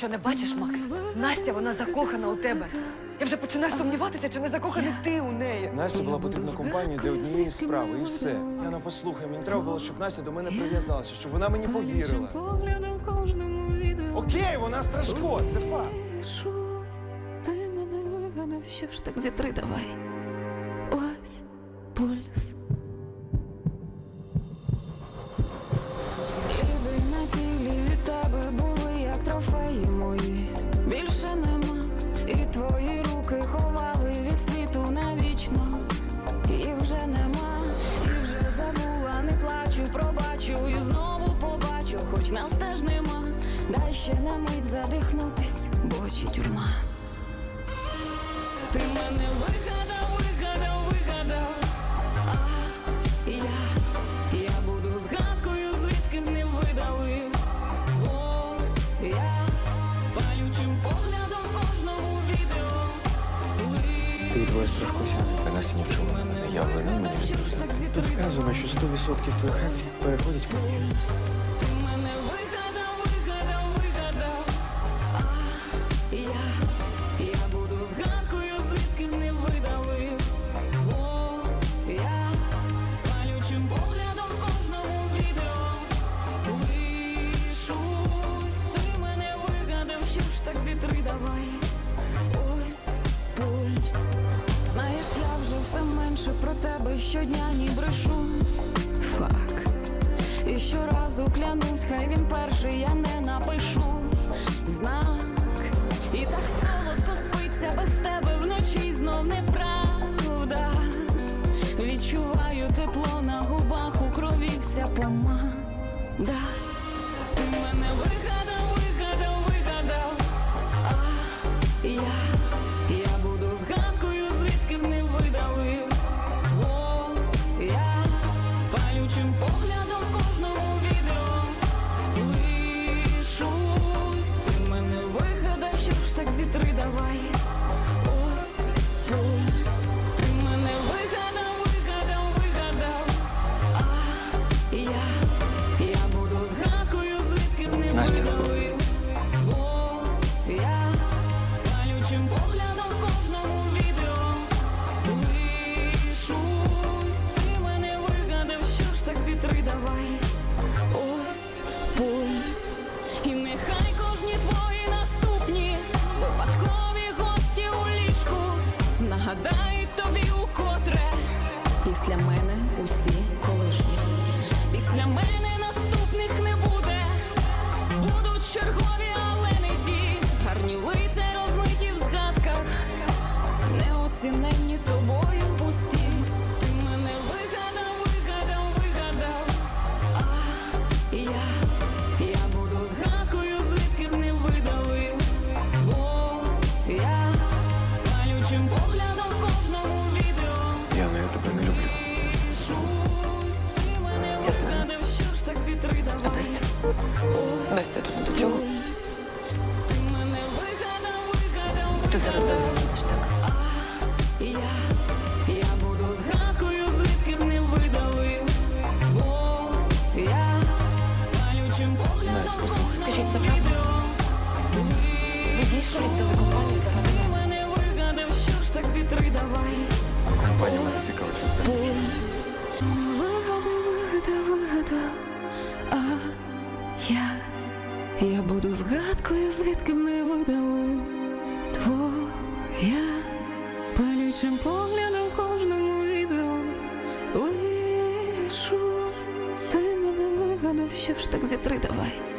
що не бачиш, Макс? Настя, вона закохана у тебе. Я вже починаю сумніватися, чи не закоханий ти у неї. Насті була потрібна компанія для однієї справи, і все. Яна, послухай, мені треба було, щоб Настя до мене прив'язалася, щоб вона мені повірила. Поглядом кожному відео. Окей, вона страшко, це факт. Ти мене вигадав, що ж так зітри давай. Ось пульс. І твої руки ховали від світу навічно. Їх вже нема, і вже забула, не плачу, пробачу і знову побачу, хоч нас теж нема. Дай ще на мить задихнутись, бо очі тюрма. Ти мене Ти страхуся. Настя ні в чому не мене. Я винен, мені відповідно. Тут вказано, що 100% твоїх акцій переходять мені. Про тебе щодня ні брешу. Фак. І щоразу клянусь, хай він перший, я не напишу знак. І так солодко спиться без тебе вночі знов неправда. Відчуваю тепло на губах, у крові вся помада. Нагадають тобі укотре. Після мене усі колишні. Після мене наступних не буде. Будуть чергові, але не ті. Гарні лиця розмиті в згадках, неоціненні тобою Ось Настя, тут до чого? Ти зараз думаєш так. Настя, послухай. Скажіть, це правда? Ви дійсно від телекомпанії Ти мене? давай. Я буду згадкою, звідки мене не видали. Твоя палючим поглядом в кожному відео. Лишусь, ти мене вигадав, що ж так зітри давай.